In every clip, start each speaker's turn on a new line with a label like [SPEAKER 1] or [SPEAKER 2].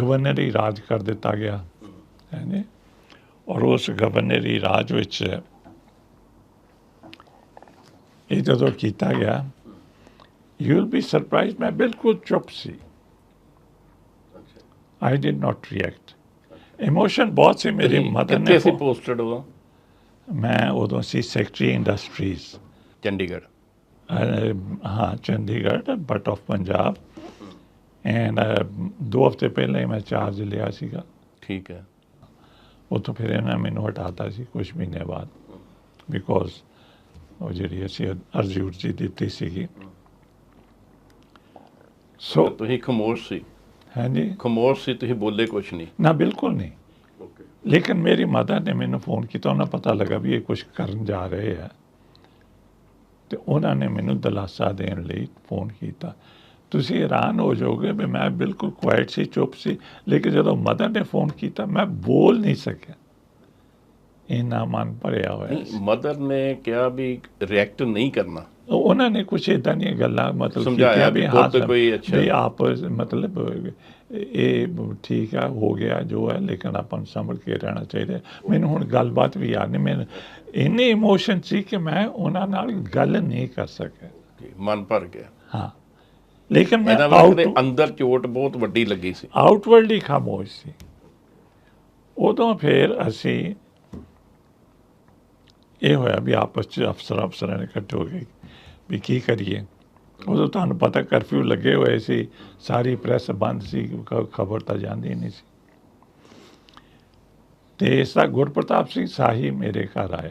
[SPEAKER 1] ਗਵਰਨਰੀ ਰਾਜ ਕਰ ਦਿੱਤਾ ਗਿਆ ਹੈਂਜੀ ਔਰ ਉਸ ਗਵਰਨਰੀ ਰਾਜ ਵਿੱਚ ਇਹ ਜਦੋਂ ਕੀਤਾ ਗਿਆ ਯੂ ਵਿਲ ਬੀ ਸਰਪ੍ਰਾਈਜ਼ ਮੈਂ ਬਿਲਕੁਲ ਚੁੱਪ ਸੀ। I did not react emotion ਬਹੁਤ ਸੀ ਮੇਰੀ ਮਦਰ ਨੇ
[SPEAKER 2] ਕਿੱਥੇ ਸੀ ਪੋਸਟਡ ਉਦੋਂ?
[SPEAKER 1] ਮੈਂ ਉਦੋਂ ਸੀ ਸੈਕਟਰੀ ਇੰਡਸਟਰੀਜ਼
[SPEAKER 2] ਚੰਡੀਗੜ੍ਹ।
[SPEAKER 1] ਹਾਂ Chandigarh but of Punjab and ਦੋ ਹਫ਼ਤੇ ਪਹਿਲਾਂ ਹੀ ਮੈਂ ਚਾਰਜ ਲਿਆ ਸੀਗਾ।
[SPEAKER 2] ਠੀਕ ਹੈ।
[SPEAKER 1] ਉੱਥੋਂ ਫਿਰ ਇਹਨਾਂ ਮੈਨੂੰ ਹਟਾਤਾ ਸੀ ਕੁਝ ਮਹੀਨੇ ਬਾਅਦ। ਬਿਕੋਜ਼ ਉਹ ਜਿਹੜੀ ਅਸੀਂ ਅਰਜ਼ੀ ਉਰਜੀ ਦਿੱਤੀ ਸੀਗੀ। ਸੋ
[SPEAKER 2] ਤੁਸੀਂ ਖਮੋਸ਼ ਸੀ।
[SPEAKER 1] ਹਾਂਜੀ।
[SPEAKER 2] ਖਮੋਸ਼ ਸੀ ਤੁਸੀਂ ਬੋਲੇ ਕੁਝ ਨਹੀਂ।
[SPEAKER 1] ਨਾ ਬਿਲਕੁਲ ਨਹੀਂ। ਲੇਕਿਨ ਮੇਰੀ ਮਦਰ ਨੇ ਮੈਨੂੰ ਫੋਨ ਕੀਤਾ ਉਹਨਾਂ ਪਤਾ ਲੱਗਾ ਵੀ ਇਹ ਕੁਝ ਕਰਨ ਜਾ ਰਹੇ ਆ। ਤੇ ਉਹਨਾਂ ਨੇ ਮੈਨੂੰ ਦਿਲਾਸਾ ਦੇਣ ਲਈ ਫੋਨ ਕੀਤਾ। ਤੁਸੀਂ ਹੈਰਾਨ ਹੋ ਜਾਓਗੇ ਵੀ ਮੈਂ ਬਿਲਕੁਲ ਕੁਆਇਟ ਸੀ ਚੁੱਪ ਸੀ ਲੇਕਿਨ ਜਦੋਂ ਮਦਰ ਨੇ ਫੋਨ ਕੀਤਾ ਮੈਂ ਬੋਲ ਨਹੀਂ ਸਕਿਆ। ਇੰਨਾ ਮਨ ਭਰਿਆ ਹੋਇਆ
[SPEAKER 2] ਮਦਰ ਨੇ ਕਿਹਾ ਵੀ ਰਿਐਕਟ ਨਹੀਂ ਕਰਨਾ।
[SPEAKER 1] ਉਹਨਾਂ ਨੇ ਕੁਛ ਇਦਾਂ ਦੀਆਂ ਗੱਲਾਂ ਮਤਲਬ
[SPEAKER 2] ਸਮਝਾਇਆ ਵੀ
[SPEAKER 1] ਹਾਂ
[SPEAKER 2] ਕੋਈ ਅੱਛਾ-
[SPEAKER 1] ਵੀ ਆਪ ਮਤਲਬ ਇਹ ਠੀਕ ਆ ਹੋ ਗਿਆ ਜੋ ਹੈ ਲੇਕਿਨ ਆਪਾਂ ਨੂੰ ਸੰਭਲ ਕੇ ਰਹਿਣਾ ਚਾਹੀਦਾ। ਮੈਨੂੰ ਹੁਣ ਗੱਲਬਾਤ ਵੀ ਯਾਦ ਨਹੀਂ ਮੈਨੂੰ ਇੰਨੇ ਇਮੋਸ਼ਨ ਸੀ ਕਿ ਮੈਂ ਉਹਨਾਂ ਨਾਲ ਗੱਲ ਨਹੀਂ ਕਰ ਸਕਿਆ।
[SPEAKER 2] ਮਨ ਭਰ ਗਿਆ।
[SPEAKER 1] ਹਾਂ। ਲੇਕਿਨ ਮੈਂ ਆਊਟ
[SPEAKER 2] ਮਤਲਬ ਅੰਦਰ ਚੋਟ ਬਹੁਤ ਵੱਡੀ ਲੱਗੀ ਸੀ।
[SPEAKER 1] ਆਊਟਵਰਡਲੀ ਖਾਮੋਸ਼ ਸੀ। ਉਦੋਂ ਫਿਰ ਅਸੀਂ ਇਹ ਹੋਇਆ ਵੀ ਆਪਸ ਚ ਅਫਸਰ ਅਫਸਰਾਂ ਨੇ ਇਕੱਠੇ ਹੋ ਗਏ ਵੀ ਕੀ ਕਰੀਏ। ਉਦੋਂ ਤੁਹਾਨੂੰ ਪਤਾ ਕਰਫਿਊ ਲੱਗੇ ਹੋਏ ਸੀ ਸਾਰੀ ਪ੍ਰੈਸ ਬੰਦ ਸੀ ਖਬਰ ਤਾਂ ਜਾਂਦੀ ਨਹੀਂ ਸੀ। ਤੇ ਇਸ ਦਾ ਗੁਰਪ੍ਰਤਾਪ ਸਿੰਘ ਸਾਹੀ ਮੇਰੇ ਘਰ ਆਏ।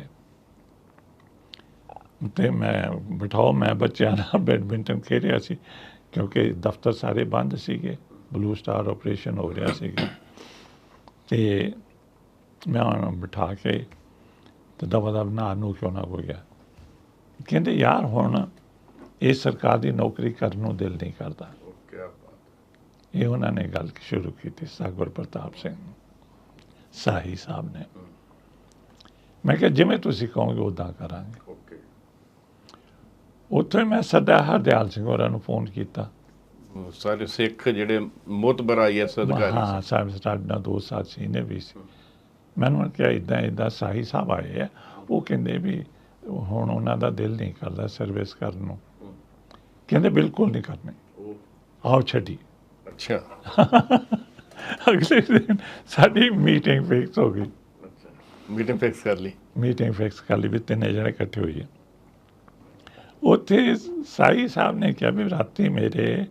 [SPEAKER 1] ਤੇ ਮੈਂ ਬਿਠਾਓ ਮੈਂ ਬੱਚਿਆਂ ਨਾਲ ਬੈਡਮਿੰਟਨ ਖੇਡ ਰਿਹਾ ਸੀ। ਕਿਉਂਕਿ ਦਫ਼ਤਰ ਸਾਰੇ ਬੰਦ ਸੀਗੇ ਬਲੂ ਸਟਾਰ ਆਪਰੇਸ਼ਨ ਹੋ ਰਿਹਾ ਸੀਗਾ। ਤੇ ਮੈਂ ਉਹਨਾਂ ਨੂੰ ਬਿਠਾ ਕੇ ਤੇ ਦਵਾ ਦਵ ਨਾ ਨੂੰ ਕਿਉਂ ਨਾ ਹੋ ਗਿਆ? ਕਹਿੰਦੇ ਯਾਰ ਹੁਣ ਇਹ ਸਰਕਾਰ ਦੀ ਨੌਕਰੀ ਕਰਨ ਨੂੰ ਦਿਲ ਨਹੀਂ ਕਰਦਾ। ਇਹ ਉਹਨਾਂ ਨੇ ਗੱਲ ਸ਼ੁਰੂ ਕੀਤੀ ਸਾਗਰ ਪ੍ਰਤਾਪ ਸਿੰਘ ਸਾਹੀ ਸਾਹਿਬ ਨੇ। ਮੈਂ ਕਿਹਾ ਜਿਵੇਂ ਤੁਸੀਂ ਕਹੋਗੇ ਉਦਾਂ ਕਰਾਂਗੇ। ਉੱਥੇ ਮੈਂ ਸਦਾ ਹਰਦਿਆਲ ਸਿੰਘ ਹੋਰਾਂ ਨੂੰ ਫੋਨ ਕੀਤਾ।
[SPEAKER 2] ਸਾਰੇ ਸਿੱਖ ਜਿਹੜੇ ਮੁਤਬਰ ਆਈਐਸ ਅਧਿਕਾਰੀ
[SPEAKER 1] ਹਾਂ ਸਾਹਿਬ ਸਾਡੇ ਦੋ ਸਾਥੀ ਨੇ ਵੀ ਸੀ। ਮੈਨੂੰ ਕਿਹਾ ਇਦਾਂ ਇਦਾਂ ਸਾਹੀ ਸਾਹਿਬ ਆਏ ਆ। ਉਹ ਕਹਿੰਦੇ ਵੀ ਹੁਣ ਉਹਨਾਂ ਦਾ ਦਿਲ ਨਹੀਂ ਕਰਦਾ ਸਰਵਿਸ ਕਰਨ ਨੂੰ। ਕਹਿੰਦੇ ਬਿਲਕੁਲ ਨਹੀਂ ਕਰਨੀ। ਆਓ ਛੱਡੀ।
[SPEAKER 2] ਅੱਛਾ।
[SPEAKER 1] ਅਗਲੇ ਦਿਨ ਸਾਡੀ ਮੀਟਿੰਗ ਫਿਕਸ ਹੋ ਗਈ।
[SPEAKER 2] ਮੀਟਿੰਗ ਫਿਕਸ ਕਰ ਲਈ।
[SPEAKER 1] ਮੀਟਿੰਗ ਫਿਕਸ ਕਰ ਲਈ ਵੀ ਤਿੰਨੇ ਜਣੇ ਇਕੱਠੇ ਹੋਈਏ। ਉੱਥੇ ਸਾਈ ਸਾਹਿਬ ਨੇ ਕਿਹਾ ਵੀ ਰਾਤੀ ਮੇਰੇ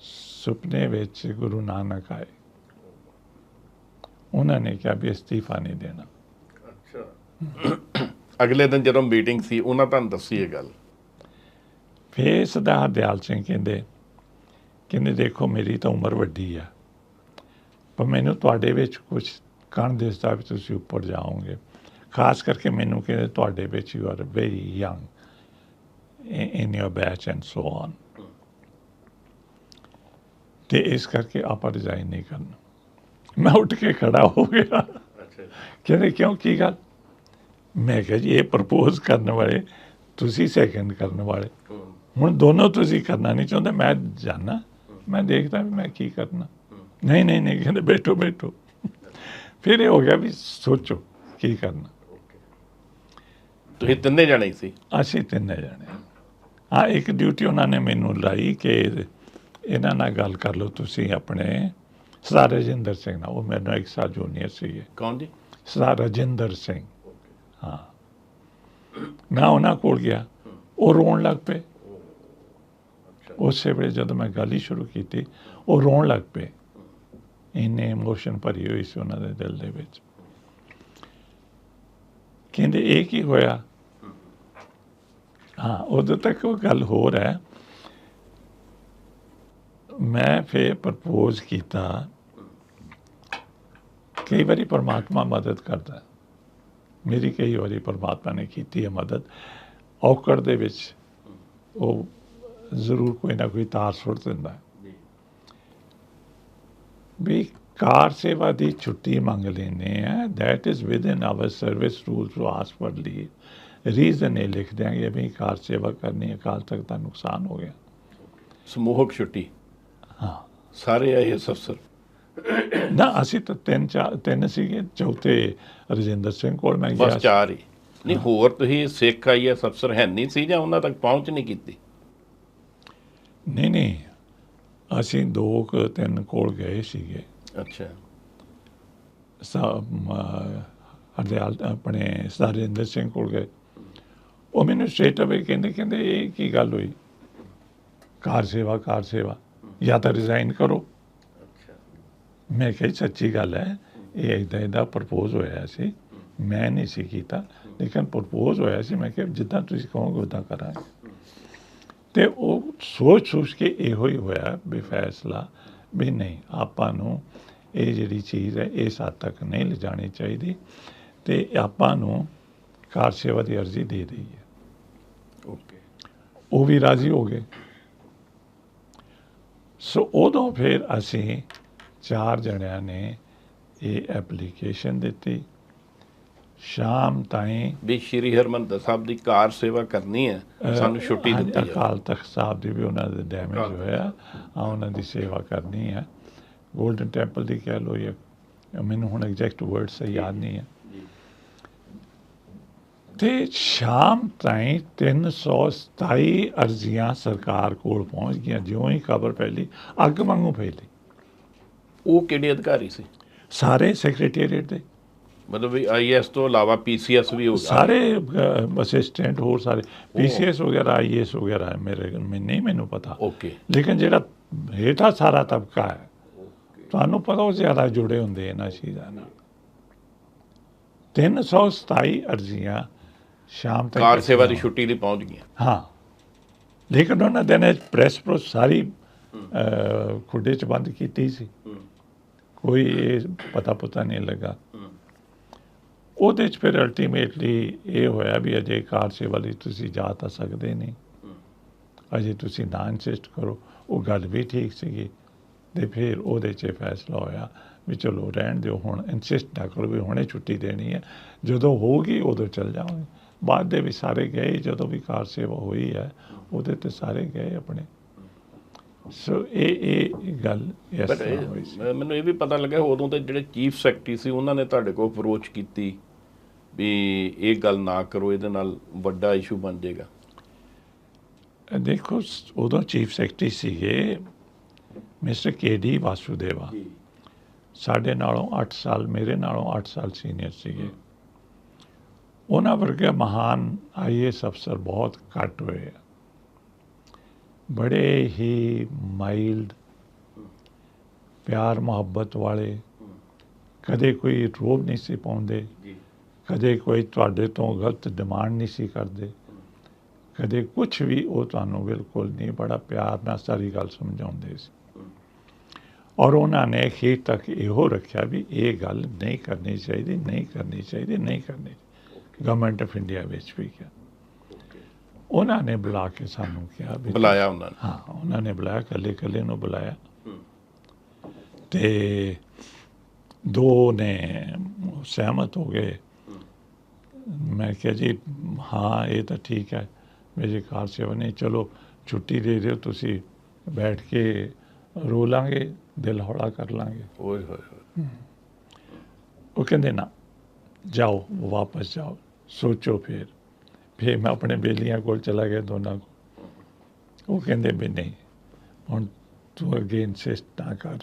[SPEAKER 1] ਸੁਪਨੇ ਵਿੱਚ ਗੁਰੂ ਨਾਨਕ ਆਏ। ਉਹਨਾਂ ਨੇ ਕਿਹਾ ਵੀ ਅਸਤੀਫਾ ਨਹੀਂ ਦੇਣਾ।
[SPEAKER 2] ਅੱਛਾ। ਅਗਲੇ ਦਿਨ ਜਦੋਂ ਮੀਟਿੰਗ ਸੀ ਉਹਨਾਂ ਤੁਹਾਨੂੰ ਦੱਸੀ ਇਹ ਗੱਲ?
[SPEAKER 1] ਫੇਰ ਸਰਦਾਰ ਦਿਆਲ ਸਿੰਘ ਕਹਿੰਦੇ ਕਹਿੰਦੇ ਦੇਖੋ ਮੇਰੀ ਤਾਂ ਉਮਰ ਵੱਡੀ ਆ ਪਰ ਮੈਨੂੰ ਤੁਹਾਡੇ ਵਿੱਚ ਕੁਝ ਕਣ ਦਿਸਦਾ ਵੀ ਤੁਸੀਂ ਉੱਪਰ ਜਾਓਗੇ। ਖਾਸ ਕਰਕੇ ਮੈਨੂੰ ਕਹਿੰਦੇ ਤੁਹਾਡੇ ਵਿੱਚ you are very young in your batch and so on ਤੇ ਇਸ ਕਰਕੇ ਆਪਾਂ ਰਿਜ਼ਾਈਨ ਨਹੀਂ ਕਰਨਾ ਮੈਂ ਉੱਠ ਕੇ ਖੜਾ ਹੋ ਗਿਆ ਕਹਿੰਦੇ ਕਿਉਂ ਕੀ ਗੱਲ ਮੈਂ ਕਿਹਾ ਜੀ ਇਹ ਪ੍ਰਪੋਜ਼ ਕਰਨ ਵਾਲੇ ਤੁਸੀਂ ਸੈਕੰਡ ਕਰਨ ਵਾਲੇ ਹੁਣ ਦੋਨੋਂ ਤੁਸੀਂ ਕਰਨਾ ਨਹੀਂ ਚਾਹੁੰਦੇ ਮੈਂ ਜਾਣਾ ਮੈਂ ਦੇਖਦਾ ਵੀ ਮੈਂ ਕੀ ਕਰਨਾ ਨਹੀਂ ਨਹੀਂ ਨਹੀਂ ਕਹਿੰਦੇ ਬੈਠੋ ਬੈਠੋ ਫਿਰ ਇਹ ਹੋ ਗਿਆ ਵੀ ਸੋਚੋ ਕੀ ਕਰਨਾ
[SPEAKER 2] ਤੁਸੀਂ ਤਿੰਨੇ ਜਾਣੇ ਸੀ
[SPEAKER 1] ਅਸੀਂ ਤਿੰਨੇ ਜਾਣੇ ਹਾਂ ਇੱਕ ਡਿਊਟੀ ਉਹਨਾਂ ਨੇ ਮੈਨੂੰ ਲਾਈ ਕਿ ਇਹਨਾਂ ਨਾਲ ਗੱਲ ਕਰ ਲਓ ਤੁਸੀਂ ਆਪਣੇ ਸਰਦਾਰ ਰਜਿੰਦਰ ਸਿੰਘ ਨਾਲ। ਉਹ ਮੈਨੂੰ ਇੱਕ ਸਾਲ ਜੂਨੀਅਰ ਸੀਗੇ।
[SPEAKER 2] ਕੌਣ ਜੀ?
[SPEAKER 1] ਸਰਦਾਰ ਰਜਿੰਦਰ ਸਿੰਘ। ਹਾਂ। ਮੈਂ ਉਹਨਾਂ ਕੋਲ ਗਿਆ। ਉਹ ਰੋਣ ਲੱਗ ਪਏ। ਉਸੇ ਵੇਲੇ ਜਦੋਂ ਮੈਂ ਗੱਲ ਹੀ ਸ਼ੁਰੂ ਕੀਤੀ ਉਹ ਰੋਣ ਲੱਗ ਪਏ। ਇੰਨੇ ਇਮੋਸ਼ਨ ਭਰੀ ਹੋਈ ਸੀ ਉਹਨਾਂ ਦੇ ਦਿਲ ਦੇ ਵਿੱਚ। ਕਹਿੰਦੇ ਇਹ ਕੀ ਹੋਇਆ? ਹਾਂ, ਉਦੋਂ ਤੱਕ ਉਹ ਗੱਲ ਹੋਰ ਹੈ। ਮੈਂ ਫੇਰ ਪ੍ਰਪੋਜ਼ ਕੀਤਾ ਕਈ ਵਾਰੀ ਪਰਮਾਤਮਾ ਮਦਦ ਕਰਦਾ। ਮੇਰੀ ਕਈ ਵਾਰੀ ਪਰਮਾਤਮਾ ਨੇ ਕੀਤੀ ਹੈ ਮਦਦ। ਔਕੜ ਦੇ ਵਿੱਚ ਉਹ ਜ਼ਰੂਰ ਕੋਈ ਨਾ ਕੋਈ ਤਾਰ ਸੁੱਟ ਦਿੰਦਾ। ਵੀ ਕਾਰ ਸੇਵਾ ਦੀ ਛੁੱਟੀ ਮੰਗ ਲੈਨੇ ਆ that is within our service rules to ask for leave reason ਇਹ ਲਿਖ ਦਿਆਂਗੇ ਵੀ ਕਾਰ ਸੇਵਾ ਕਰਨੀ ਹੈ ਕਾਲ ਤੱਕ ਦਾ ਨੁਕਸਾਨ ਹੋ ਗਿਆ।
[SPEAKER 2] ਸਮੂਹਕ ਛੁੱਟੀ।
[SPEAKER 1] ਹਾਂ।
[SPEAKER 2] ਸਾਰੇ ਆਈਐਸ ਅਫਸਰ।
[SPEAKER 1] ਨਾ ਅਸੀਂ ਤਾਂ ਤਿੰਨ ਚਾਰ ਤਿੰਨ ਸੀਗੇ ਚੌਥੇ ਰਜਿੰਦਰ ਸਿੰਘ ਕੋਲ ਮੈਂ ਗਿਆ
[SPEAKER 2] ਬਸ ਚਾਰ ਹੀ। ਨਹੀਂ ਹੋਰ ਤੁਸੀਂ ਸਿੱਖ ਆਈਐਸ ਅਫਸਰ ਹੈ ਨਹੀਂ ਸੀ ਜਾਂ ਉਹਨਾਂ ਤੱਕ ਪਹੁੰਚ ਨਹੀਂ ਕੀਤੀ?
[SPEAKER 1] ਨਹੀਂ ਨਹੀਂ। ਅਸੀਂ ਦੋ ਕੁ ਤਿੰਨ ਕੋਲ ਗਏ ਸੀਗੇ।
[SPEAKER 2] ਅੱਛਾ।
[SPEAKER 1] ਸਾ ਹਰਦਿਆਲ ਆਪਣੇ ਸਰਿੰਦਰ ਸਿੰਘ ਕੋਲ ਗਏ। ਉਹ ਮੈਨੂੰ ਸਟ੍ਰੇਟ ਅਵੇ ਕਹਿੰਦੇ ਕਹਿੰਦੇ ਇਹ ਕੀ ਗੱਲ ਹੋਈ? ਕਾਰ ਸੇਵਾ ਕਾਰ ਸੇਵਾ। ਜਾਂ ਤਾਂ ਰਿਜ਼ਾਈਨ ਕਰੋ। ਮੈਂ ਕਿਹਾ ਸੱਚੀ ਗੱਲ ਹੈ ਇਹ ਇਦਾਂ ਇਦਾਂ ਪ੍ਰਪੋਜ਼ ਹੋਇਆ ਸੀ। ਮੈਂ ਨਹੀਂ ਸੀ ਕੀਤਾ। ਲੇਕਿਨ ਪ੍ਰਪੋਜ਼ ਹੋਇਆ ਸੀ। ਮੈਂ ਕਿਹਾ ਜਿੱਦਾਂ ਤੁਸੀਂ ਕਹੋਗੇ ਉਦਾਂ ਕਰਾਂਗੇ। ਤੇ ਉਹ ਸੋਚ ਸੋਚ ਕੇ ਇਹੋ ਹੀ ਹੋਇਆ ਵੀ ਫੈਸਲਾ ਵੀ ਨਹੀਂ ਆਪਾਂ ਨੂੰ ਇਹ ਜਿਹੜੀ ਚੀਜ਼ ਹੈ ਇਸ ਹੱਦ ਤੱਕ ਨਹੀਂ ਲਿਜਾਣੀ ਚਾਹੀਦੀ ਤੇ ਆਪਾਂ ਨੂੰ ਕਾਰ ਸੇਵਾ ਦੀ ਅਰਜ਼ੀ ਦੇ ਦਈਏ। ਉਹ ਵੀ ਰਾਜ਼ੀ ਹੋ ਗਏ। ਸੋ ਉਦੋਂ ਫਿਰ ਅਸੀਂ ਚਾਰ ਜਣਿਆਂ ਨੇ ਇਹ ਐਪਲੀਕੇਸ਼ਨ ਦਿੱਤੀ। ਸ਼ਾਮ ਤਾਈਂ
[SPEAKER 2] ਵੀ ਸ਼੍ਰੀ ਹਰਮੰਦਰ ਸਾਹਿਬ ਦੀ ਕਾਰ ਸੇਵਾ ਕਰਨੀ ਹੈ ਸਾਨੂੰ ਛੁੱਟੀ ਦਿੱਤੀ ਹੈ।
[SPEAKER 1] ਅਕਾਲ ਤਖਤ ਸਾਹਿਬ ਦੀ ਵੀ ਉਹਨਾਂ ਦੇ ਡੈਮੇਜ ਹੋਇਆ। ਆ ਉਹਨਾਂ ਦੀ ਸੇਵਾ ਕਰਨੀ ਹੈ। 골ਡਨ ਟੈਂਪਲ ਦੀ ਕਹਿ ਲੋ ਜਾਂ ਮੈਨੂੰ ਹੁਣ ਐਗਜ਼ੈਕਟ ਵਰਡ ਸਹੀ ਯਾਦ ਨਹੀਂ ਹੈ। ਤੇ ਸ਼ਾਮ ਤਾਈਂ 327 ਅਰਜ਼ੀਆਂ ਸਰਕਾਰ ਕੋਲ ਪਹੁੰਚ ਗਈਆਂ। ਜਿਉਂ ਹੀ ਖਬਰ ਫੈਲੀ ਅੱਗ ਵਾਂਗੂ ਫੈਲੀ।
[SPEAKER 2] ਉਹ ਕਿਹੜੇ ਅਧਿਕਾਰੀ ਸੀ?
[SPEAKER 1] ਸਾਰੇ ਸੈਕਟਰੀਏਟ ਦੇ।
[SPEAKER 2] ਮਤਲਬ ਵੀ ਆਈਐਸ ਤੋਂ ਇਲਾਵਾ ਪੀਸੀਐਸ ਵੀ ਹੋ ਗਿਆ।
[SPEAKER 1] ਸਾਰੇ ਅਸਿਸਟੈਂਟ ਹੋਰ ਸਾਰੇ। ਪੀਸੀਐਸ ਵਗੈਰਾ ਆਈਐਸ ਵਗੈਰਾ ਮੇਰੇ ਨਹੀਂ ਮੈਨੂੰ ਪਤਾ।
[SPEAKER 2] ਓਕੇ।
[SPEAKER 1] ਲੇਕਿਨ ਜਿਹੜਾ ਹੇਠਾਂ ਸਾਰਾ ਤਬਕਾ ਹੈ ਤੁਹਾਨੂੰ ਪਤਾ ਉਹ ਜ਼ਿਆਦਾ ਜੁੜੇ ਹੁੰਦੇ ਇਹਨਾਂ ਚੀਜ਼ਾਂ ਨਾਲ। 327 ਅਰਜ਼ੀਆਂ ਸ਼ਾਮ ਤੱਕ
[SPEAKER 2] ਕਾਰ ਸੇਵਾ ਦੀ ਛੁੱਟੀ ਲਈ ਪਹੁੰਚ ਗਈਆਂ।
[SPEAKER 1] ਹਾਂ। ਲੇਕਿਨ ਉਹਨਾਂ ਦੇ ਨੇ ਪ੍ਰੈਸ ਪ੍ਰੋ ਸਾਰੀ ਖੁੱਡੇ ਚ ਬੰਦ ਕੀਤੀ ਸੀ। ਕੋਈ ਇਹ ਪਤਾ ਪਤਾ ਨਹੀਂ ਲੱਗਾ। ਉਹਦੇ ਚ ਫਿਰ ਅਲਟੀਮੇਟਲੀ ਇਹ ਹੋਇਆ ਵੀ ਅਜੇ ਕਾਰ ਸੇਵਾ ਲਈ ਤੁਸੀਂ ਜਾ ਤਾਂ ਸਕਦੇ ਨਹੀਂ। ਅਜੇ ਤੁਸੀਂ ਨਾ ਇਨਸਿਸਟ ਕਰੋ। ਉਹ ਗੱਲ ਵੀ ਠੀਕ ਸੀਗੀ। ਤੇ ਫਿਰ ਉਹਦੇ 'ਚ ਫੈਸਲਾ ਹੋਇਆ ਵੀ ਚਲੋ ਰਹਿਣ ਦਿਓ ਹੁਣ। ਇਨਸਿਸਟ ਨਾ ਕਰੋ ਵੀ ਹੁਣੇ ਛੁੱਟੀ ਦੇਣੀ ਹੈ। ਜਦੋਂ ਹੋਊਗੀ ਉਦੋਂ ਚੱਲ ਜਾਵਾਂਗੇ। ਬਾਅਦ ਦੇ ਵੀ ਸਾਰੇ ਗਏ ਜਦੋਂ ਵੀ ਕਾਰ ਸੇਵਾ ਹੋਈ ਹੈ ਉਹਦੇ ਤੇ ਸਾਰੇ ਗਏ ਆਪਣੇ। ਸੋ ਇਹ ਇਹ ਗੱਲ ਇਸ
[SPEAKER 2] ਬਟ
[SPEAKER 1] ਤਰ੍ਹਾਂ ਹੋਈ ਸੀ।
[SPEAKER 2] ਮੈਨੂੰ ਇਹ ਵੀ ਪਤਾ ਲੱਗਾ ਉਦੋਂ ਤੇ ਜਿਹੜੇ ਚੀਫ ਸੈਕਟਰੀ ਸੀ ਉਹਨਾਂ ਨੇ ਤੁਹਾਡੇ ਕੋਲ ਅਪਰੋਚ ਕੀਤੀ ਵੀ ਇਹ ਗੱਲ ਨਾ ਕਰੋ ਇਹਦੇ ਨਾਲ ਵੱਡਾ ਇਸ਼ੂ ਬਣ ਜਾਏਗਾ।
[SPEAKER 1] ਦੇਖੋ ਉਦੋਂ ਚੀਫ ਸੈਕਟਰੀ ਸੀਗੇ ਮਿਸਟਰ ਕੇਡੀ ਵਾਸੂਦੇਵਾ ਸਾਡੇ ਨਾਲੋਂ 8 ਸਾਲ ਮੇਰੇ ਨਾਲੋਂ 8 ਸਾਲ ਸੀਨੀਅਰ ਸੀਗੇ। ਉਹਨਾਂ ਵਰਗੇ ਮਹਾਨ ਆਈਏਐਸ ਅਫਸਰ ਬਹੁਤ ਘੱਟ ਹੋਏ ਆ। ਬੜੇ ਹੀ ਮਾਈਲਡ ਪਿਆਰ ਮੁਹੱਬਤ ਵਾਲੇ ਕਦੇ ਕੋਈ ਰੋਬ ਨਹੀਂ ਸੀ ਪਾਉਂਦੇ ਕਦੇ ਕੋਈ ਤੁਹਾਡੇ ਤੋਂ ਗਲਤ ਡਿਮਾਂਡ ਨਹੀਂ ਸੀ ਕਰਦੇ ਕਦੇ ਕੁਝ ਵੀ ਉਹ ਤੁਹਾਨੂੰ ਬਿਲਕੁਲ ਨਹੀਂ ਬੜਾ ਪਿਆਰ ਨਾਲ ਸਾਰੀ ਗੱਲ ਸਮਝਾਉਂਦੇ ਸੀ। ਔਰ ਉਹਨਾਂ ਨੇ ਅਖੀਰ ਤੱਕ ਇਹੋ ਰੱਖਿਆ ਵੀ ਇਹ ਗੱਲ ਨਹੀਂ ਕਰਨੀ ਚਾਹੀਦੀ ਨਹੀਂ ਕਰਨੀ ਚਾਹੀਦੀ ਨਹੀਂ ਕਰਨੀ ਗਵਰਨਮੈਂਟ ਆਫ ਇੰਡੀਆ ਵਿੱਚ ਵੀ ਕਿਹਾ। ਉਹਨਾਂ ਨੇ ਬੁਲਾ ਕੇ ਸਾਨੂੰ ਕਿਹਾ ਵੀ
[SPEAKER 2] ਬੁਲਾਇਆ ਉਹਨਾਂ ਨੇ।
[SPEAKER 1] ਹਾਂ ਉਹਨਾਂ ਨੇ ਬੁਲਾਇਆ ਕੱਲੇ ਕੱਲੇ ਨੂੰ ਬੁਲਾਇਆ। ਤੇ ਦੋ ਨੇ ਸਹਿਮਤ ਹੋ ਗਏ। ਮੈਂ ਕਿਹਾ ਜੀ ਹਾਂ ਇਹ ਤਾਂ ਠੀਕ ਹੈ ਮੇਰੀ ਕਾਰ ਸੇਵਾ ਨਹੀਂ ਚਲੋ ਛੁੱਟੀ ਦੇ ਦਿਓ ਤੁਸੀਂ ਬੈਠ ਕੇ ਰੋ ਲਾਂਗੇ ਦਿਲ ਹੌਲਾ ਕਰ ਲਾਂਗੇ।
[SPEAKER 2] ਓਏ ਹੋਏ ਹੋਏ।
[SPEAKER 1] ਉਹ ਕਹਿੰਦੇ ਨਾ ਜਾਓ ਵਾਪਸ ਜਾਓ। ਸੋਚੋ ਫਿਰ। ਫਿਰ ਮੈਂ ਆਪਣੇ ਬੇਲੀਆਂ ਕੋਲ ਚਲਾ ਗਿਆ ਦੋਨਾਂ ਕੋਲ। ਉਹ ਕਹਿੰਦੇ ਵੀ ਨਹੀਂ ਹੁਣ ਤੂੰ ਅੱਗੇ ਇਨਸਿਸਟ ਨਾ ਕਰ।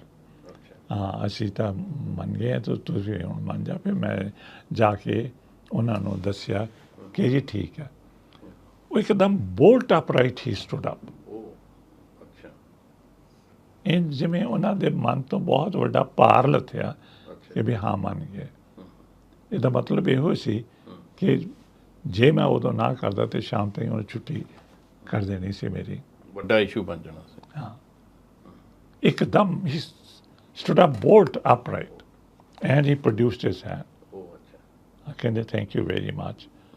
[SPEAKER 1] ਹਾਂ ਅਸੀਂ ਤਾਂ ਮੰਨ ਗਏ ਤਾਂ ਤੁਸੀਂ ਹੁਣ ਮੰਨ ਜਾ। ਫਿਰ ਮੈਂ ਜਾ ਕੇ ਉਹਨਾਂ ਨੂੰ ਦੱਸਿਆ ਕਿ ਜੀ ਠੀਕ ਹੈ ਉਹ ਇੱਕਦਮ bolt upright he stood up ਇਹ ਜਿਵੇਂ ਉਹਨਾਂ ਦੇ ਮਨ ਤੋਂ ਬਹੁਤ ਵੱਡਾ ਭਾਰ ਲੱਥਿਆ ਕਿ ਵੀ ਹਾਂ ਮੰਨ ਗਏ। ਇਹਦਾ ਮਤਲਬ ਇਹੋ ਸੀ ਕਿ ਜੇ ਮੈਂ ਉਦੋਂ ਨਾ ਕਰਦਾ ਤੇ ਸ਼ਾਮ ਤਾਈਂ ਉਹਨੇ ਛੁੱਟੀ ਕਰ ਦੇਣੀ ਸੀ ਮੇਰੀ।
[SPEAKER 2] ਵੱਡਾ ਇਸ਼ੂ ਬਣ ਜਾਣਾ ਸੀ।
[SPEAKER 1] ਹਾਂ। ਇੱਕਦਮ he stood up bolt upright and he produced his hand
[SPEAKER 2] ਉਹ ਅੱਛਾ।
[SPEAKER 1] ਕਹਿੰਦੇ ਥੈਂਕ ਯੂ ਵੈਰੀ ਮਚ